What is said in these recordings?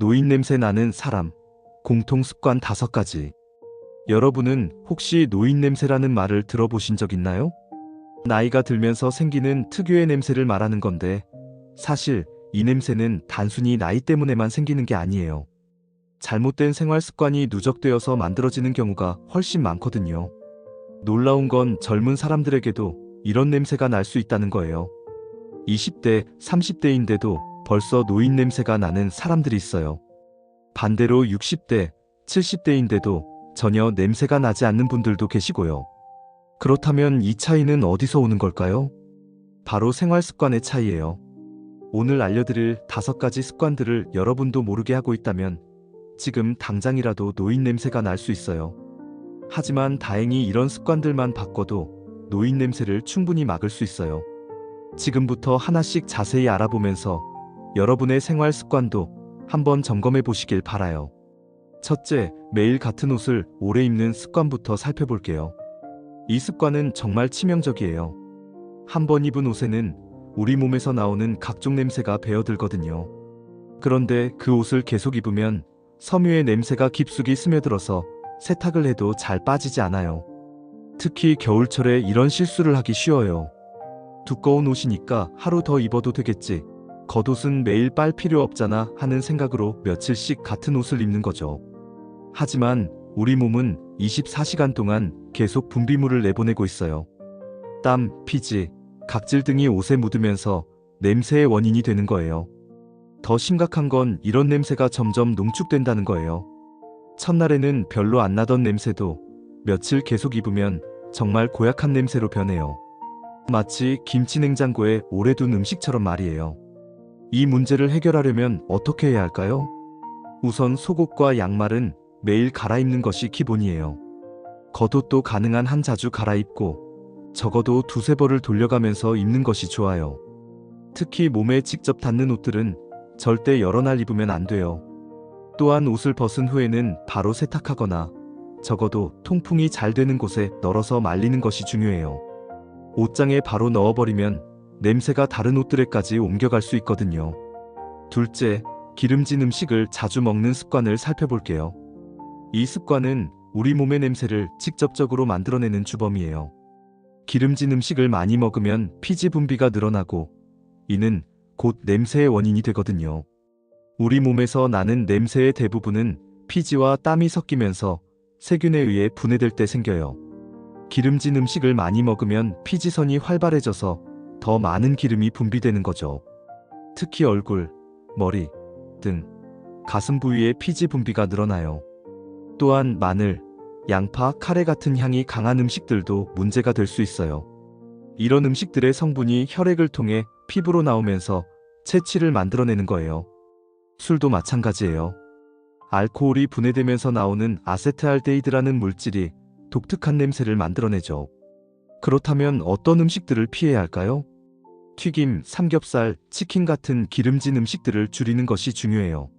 노인 냄새 나는 사람, 공통 습관 다섯 가지. 여러분은 혹시 노인 냄새라는 말을 들어보신 적 있나요? 나이가 들면서 생기는 특유의 냄새를 말하는 건데, 사실 이 냄새는 단순히 나이 때문에만 생기는 게 아니에요. 잘못된 생활 습관이 누적되어서 만들어지는 경우가 훨씬 많거든요. 놀라운 건 젊은 사람들에게도 이런 냄새가 날 수 있다는 거예요. 20대, 30대인데도 벌써 노인 냄새가 나는 사람들이 있어요. 반대로 60대, 70대인데도 전혀 냄새가 나지 않는 분들도 계시고요. 그렇다면 이 차이는 어디서 오는 걸까요? 바로 생활 습관의 차이예요. 오늘 알려드릴 다섯 가지 습관들을 여러분도 모르게 하고 있다면 지금 당장이라도 노인 냄새가 날 수 있어요. 하지만 다행히 이런 습관들만 바꿔도 노인 냄새를 충분히 막을 수 있어요. 지금부터 하나씩 자세히 알아보면서 여러분의 생활 습관도 한번 점검해 보시길 바라요. 첫째, 매일 같은 옷을 오래 입는 습관부터 살펴볼게요. 이 습관은 정말 치명적이에요. 한 번 입은 옷에는 우리 몸에서 나오는 각종 냄새가 배어들거든요. 그런데 그 옷을 계속 입으면 섬유의 냄새가 깊숙이 스며들어서 세탁을 해도 잘 빠지지 않아요. 특히 겨울철에 이런 실수를 하기 쉬워요. 두꺼운 옷이니까 하루 더 입어도 되겠지. 겉옷은 매일 빨 필요 없잖아 하는 생각으로 며칠씩 같은 옷을 입는 거죠. 하지만 우리 몸은 24시간 동안 계속 분비물을 내보내고 있어요. 땀, 피지, 각질 등이 옷에 묻으면서 냄새의 원인이 되는 거예요. 더 심각한 건 이런 냄새가 점점 농축된다는 거예요. 첫날에는 별로 안 나던 냄새도 며칠 계속 입으면 정말 고약한 냄새로 변해요. 마치 김치 냉장고에 오래 둔 음식처럼 말이에요. 이 문제를 해결하려면 어떻게 해야 할까요? 우선 속옷과 양말은 매일 갈아입는 것이 기본이에요. 겉옷도 가능한 한 자주 갈아입고 적어도 두세 벌을 돌려가면서 입는 것이 좋아요. 특히 몸에 직접 닿는 옷들은 절대 여러 날 입으면 안 돼요. 또한 옷을 벗은 후에는 바로 세탁하거나 적어도 통풍이 잘 되는 곳에 널어서 말리는 것이 중요해요. 옷장에 바로 넣어버리면 냄새가 다른 옷들에까지 옮겨갈 수 있거든요. 둘째, 기름진 음식을 자주 먹는 습관을 살펴볼게요. 이 습관은 우리 몸의 냄새를 직접적으로 만들어내는 주범이에요. 기름진 음식을 많이 먹으면 피지 분비가 늘어나고 이는 곧 냄새의 원인이 되거든요. 우리 몸에서 나는 냄새의 대부분은 피지와 땀이 섞이면서 세균에 의해 분해될 때 생겨요. 기름진 음식을 많이 먹으면 피지선이 활발해져서 더 많은 기름이 분비되는 거죠. 특히 얼굴, 머리 등 가슴 부위의 피지 분비가 늘어나요. 또한 마늘, 양파, 카레 같은 향이 강한 음식들도 문제가 될 수 있어요. 이런 음식들의 성분이 혈액을 통해 피부로 나오면서 채취를 만들어내는 거예요. 술도 마찬가지예요. 알코올이 분해되면서 나오는 아세트알데히드라는 물질이 독특한 냄새를 만들어내죠. 그렇다면 어떤 음식들을 피해야 할까요? 튀김, 삼겹살, 치킨 같은 기름진 음식들을 줄이는 것이 중요해요.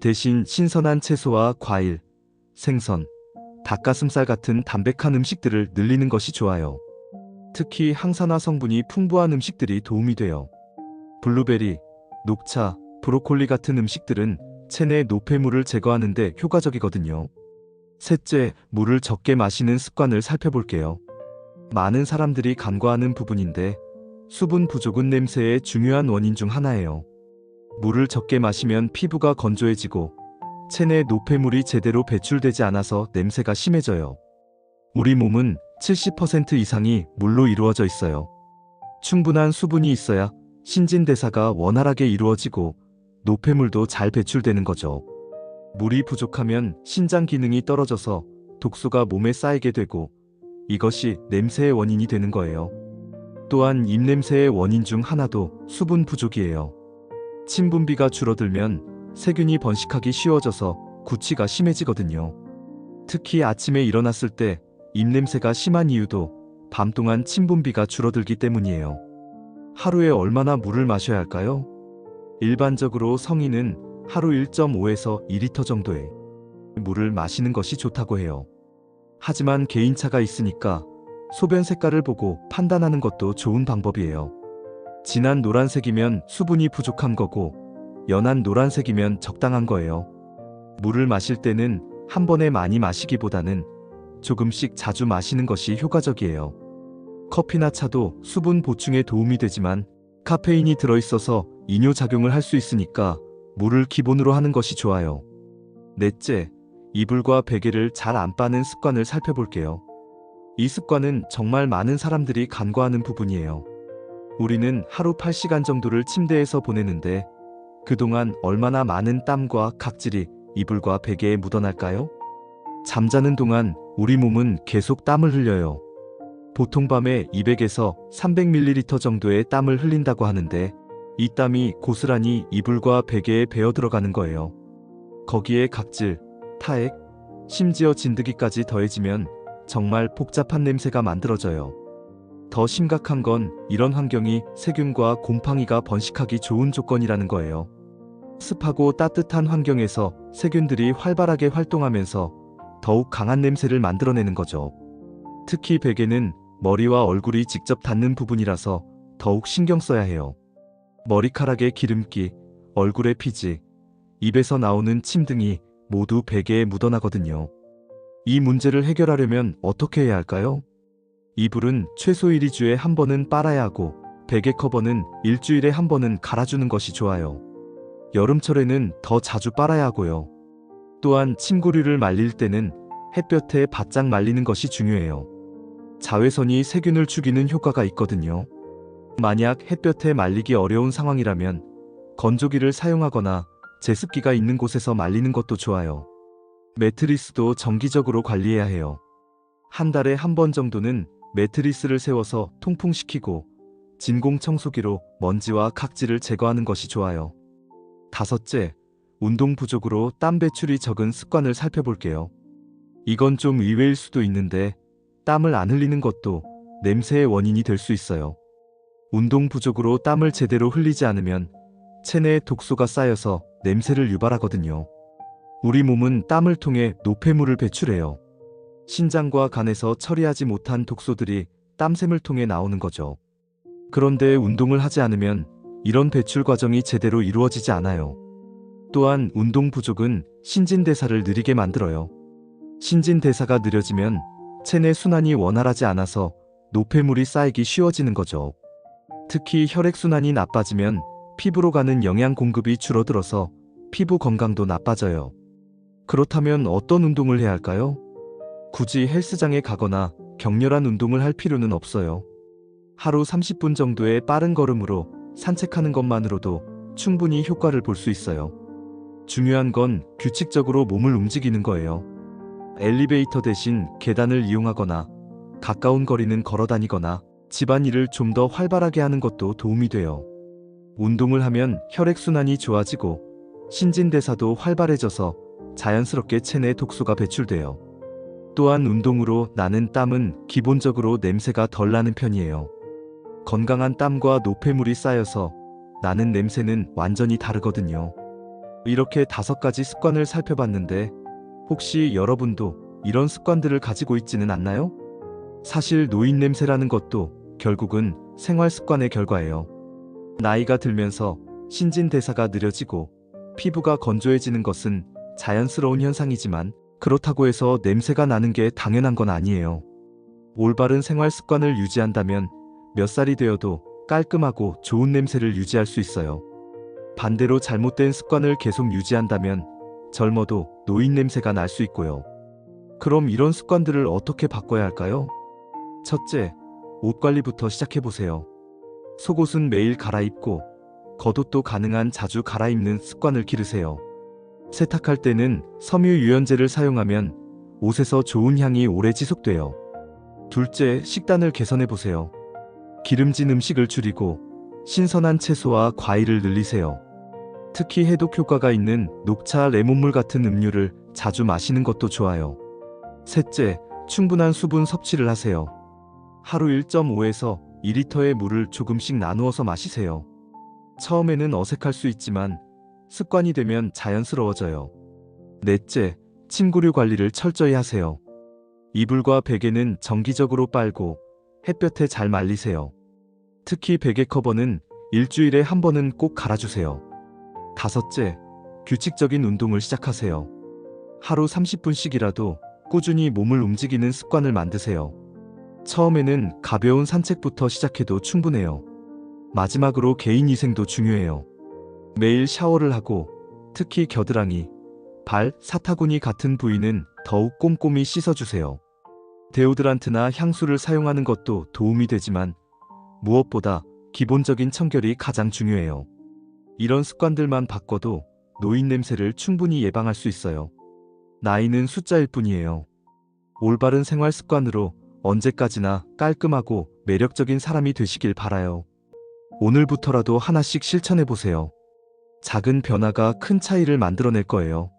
대신 신선한 채소와 과일, 생선, 닭가슴살 같은 담백한 음식들을 늘리는 것이 좋아요. 특히 항산화 성분이 풍부한 음식들이 도움이 돼요. 블루베리, 녹차, 브로콜리 같은 음식들은 체내 노폐물을 제거하는 데 효과적이거든요. 셋째, 물을 적게 마시는 습관을 살펴볼게요. 많은 사람들이 간과하는 부분인데 수분 부족은 냄새의 중요한 원인 중 하나예요. 물을 적게 마시면 피부가 건조해지고 체내 노폐물이 제대로 배출되지 않아서 냄새가 심해져요. 우리 몸은 70% 이상이 물로 이루어져 있어요. 충분한 수분이 있어야 신진대사가 원활하게 이루어지고 노폐물도 잘 배출되는 거죠. 물이 부족하면 신장 기능이 떨어져서 독소가 몸에 쌓이게 되고 이것이 냄새의 원인이 되는 거예요. 또한 입냄새의 원인 중 하나도 수분 부족이에요. 침 분비가 줄어들면 세균이 번식하기 쉬워져서 구취가 심해지거든요. 특히 아침에 일어났을 때 입냄새가 심한 이유도 밤 동안 침 분비가 줄어들기 때문이에요. 하루에 얼마나 물을 마셔야 할까요? 일반적으로 성인은 하루 1.5에서 2리터 정도의 물을 마시는 것이 좋다고 해요. 하지만 개인차가 있으니까 소변 색깔을 보고 판단하는 것도 좋은 방법이에요. 진한 노란색이면 수분이 부족한 거고 연한 노란색이면 적당한 거예요. 물을 마실 때는 한 번에 많이 마시기보다는 조금씩 자주 마시는 것이 효과적이에요. 커피나 차도 수분 보충에 도움이 되지만 카페인이 들어있어서 이뇨 작용을 할 수 있으니까 물을 기본으로 하는 것이 좋아요. 넷째, 이불과 베개를 잘 안 빠는 습관을 살펴볼게요. 이 습관은 정말 많은 사람들이 간과하는 부분이에요. 우리는 하루 8시간 정도를 침대에서 보내는데 그동안 얼마나 많은 땀과 각질이 이불과 베개에 묻어날까요? 잠자는 동안 우리 몸은 계속 땀을 흘려요. 보통 밤에 200에서 300ml 정도의 땀을 흘린다고 하는데 이 땀이 고스란히 이불과 베개에 배어 들어가는 거예요. 거기에 각질, 타액, 심지어 진드기까지 더해지면 정말 복잡한 냄새가 만들어져요. 더 심각한 건 이런 환경이 세균과 곰팡이가 번식하기 좋은 조건이라는 거예요. 습하고 따뜻한 환경에서 세균들이 활발하게 활동하면서 더욱 강한 냄새를 만들어내는 거죠. 특히 베개는 머리와 얼굴이 직접 닿는 부분이라서 더욱 신경 써야 해요. 머리카락의 기름기, 얼굴의 피지, 입에서 나오는 침 등이 모두 베개에 묻어나거든요. 이 문제를 해결하려면 어떻게 해야 할까요? 이불은 최소 1, 2주에 한 번은 빨아야 하고 베개 커버는 일주일에 한 번은 갈아주는 것이 좋아요. 여름철에는 더 자주 빨아야 하고요. 또한 침구류를 말릴 때는 햇볕에 바짝 말리는 것이 중요해요. 자외선이 세균을 죽이는 효과가 있거든요. 만약 햇볕에 말리기 어려운 상황이라면 건조기를 사용하거나 제습기가 있는 곳에서 말리는 것도 좋아요. 매트리스도 정기적으로 관리해야 해요. 한 달에 한 번 정도는 매트리스를 세워서 통풍시키고 진공 청소기로 먼지와 각질을 제거하는 것이 좋아요. 다섯째, 운동 부족으로 땀 배출이 적은 습관을 살펴볼게요. 이건 좀 의외일 수도 있는데 땀을 안 흘리는 것도 냄새의 원인이 될 수 있어요. 운동 부족으로 땀을 제대로 흘리지 않으면 체내에 독소가 쌓여서 냄새를 유발하거든요. 우리 몸은 땀을 통해 노폐물을 배출해요. 신장과 간에서 처리하지 못한 독소들이 땀샘을 통해 나오는 거죠. 그런데 운동을 하지 않으면 이런 배출 과정이 제대로 이루어지지 않아요. 또한 운동 부족은 신진대사를 느리게 만들어요. 신진대사가 느려지면 체내 순환이 원활하지 않아서 노폐물이 쌓이기 쉬워지는 거죠. 특히 혈액순환이 나빠지면 피부로 가는 영양 공급이 줄어들어서 피부 건강도 나빠져요. 그렇다면 어떤 운동을 해야 할까요? 굳이 헬스장에 가거나 격렬한 운동을 할 필요는 없어요. 하루 30분 정도의 빠른 걸음으로 산책하는 것만으로도 충분히 효과를 볼 수 있어요. 중요한 건 규칙적으로 몸을 움직이는 거예요. 엘리베이터 대신 계단을 이용하거나 가까운 거리는 걸어 다니거나 집안일을 좀 더 활발하게 하는 것도 도움이 돼요. 운동을 하면 혈액순환이 좋아지고 신진대사도 활발해져서 자연스럽게 체내 독소가 배출돼요. 또한 운동으로 나는 땀은 기본적으로 냄새가 덜 나는 편이에요. 건강한 땀과 노폐물이 쌓여서 나는 냄새는 완전히 다르거든요. 이렇게 다섯 가지 습관을 살펴봤는데 혹시 여러분도 이런 습관들을 가지고 있지는 않나요? 사실 노인 냄새라는 것도 결국은 생활 습관의 결과예요. 나이가 들면서 신진대사가 느려지고 피부가 건조해지는 것은 자연스러운 현상이지만 그렇다고 해서 냄새가 나는 게 당연한 건 아니에요. 올바른 생활 습관을 유지한다면 몇 살이 되어도 깔끔하고 좋은 냄새를 유지할 수 있어요. 반대로 잘못된 습관을 계속 유지한다면 젊어도 노인 냄새가 날 수 있고요. 그럼 이런 습관들을 어떻게 바꿔야 할까요? 첫째, 옷 관리부터 시작해 보세요. 속옷은 매일 갈아입고 겉옷도 가능한 자주 갈아입는 습관을 기르세요. 세탁할 때는 섬유 유연제를 사용하면 옷에서 좋은 향이 오래 지속돼요. 둘째, 식단을 개선해 보세요. 기름진 음식을 줄이고 신선한 채소와 과일을 늘리세요. 특히 해독 효과가 있는 녹차, 레몬물 같은 음료를 자주 마시는 것도 좋아요. 셋째, 충분한 수분 섭취를 하세요. 하루 1.5에서 2리터의 물을 조금씩 나누어서 마시세요. 처음에는 어색할 수 있지만 습관이 되면 자연스러워져요. 넷째, 침구류 관리를 철저히 하세요. 이불과 베개는 정기적으로 빨고 햇볕에 잘 말리세요. 특히 베개 커버는 일주일에 한 번은 꼭 갈아주세요. 다섯째, 규칙적인 운동을 시작하세요. 하루 30분씩이라도 꾸준히 몸을 움직이는 습관을 만드세요. 처음에는 가벼운 산책부터 시작해도 충분해요. 마지막으로 개인 위생도 중요해요. 매일 샤워를 하고 특히 겨드랑이, 발, 사타구니 같은 부위는 더욱 꼼꼼히 씻어주세요. 데오드란트나 향수를 사용하는 것도 도움이 되지만 무엇보다 기본적인 청결이 가장 중요해요. 이런 습관들만 바꿔도 노인 냄새를 충분히 예방할 수 있어요. 나이는 숫자일 뿐이에요. 올바른 생활 습관으로 언제까지나 깔끔하고 매력적인 사람이 되시길 바라요. 오늘부터라도 하나씩 실천해 보세요. 작은 변화가 큰 차이를 만들어낼 거예요.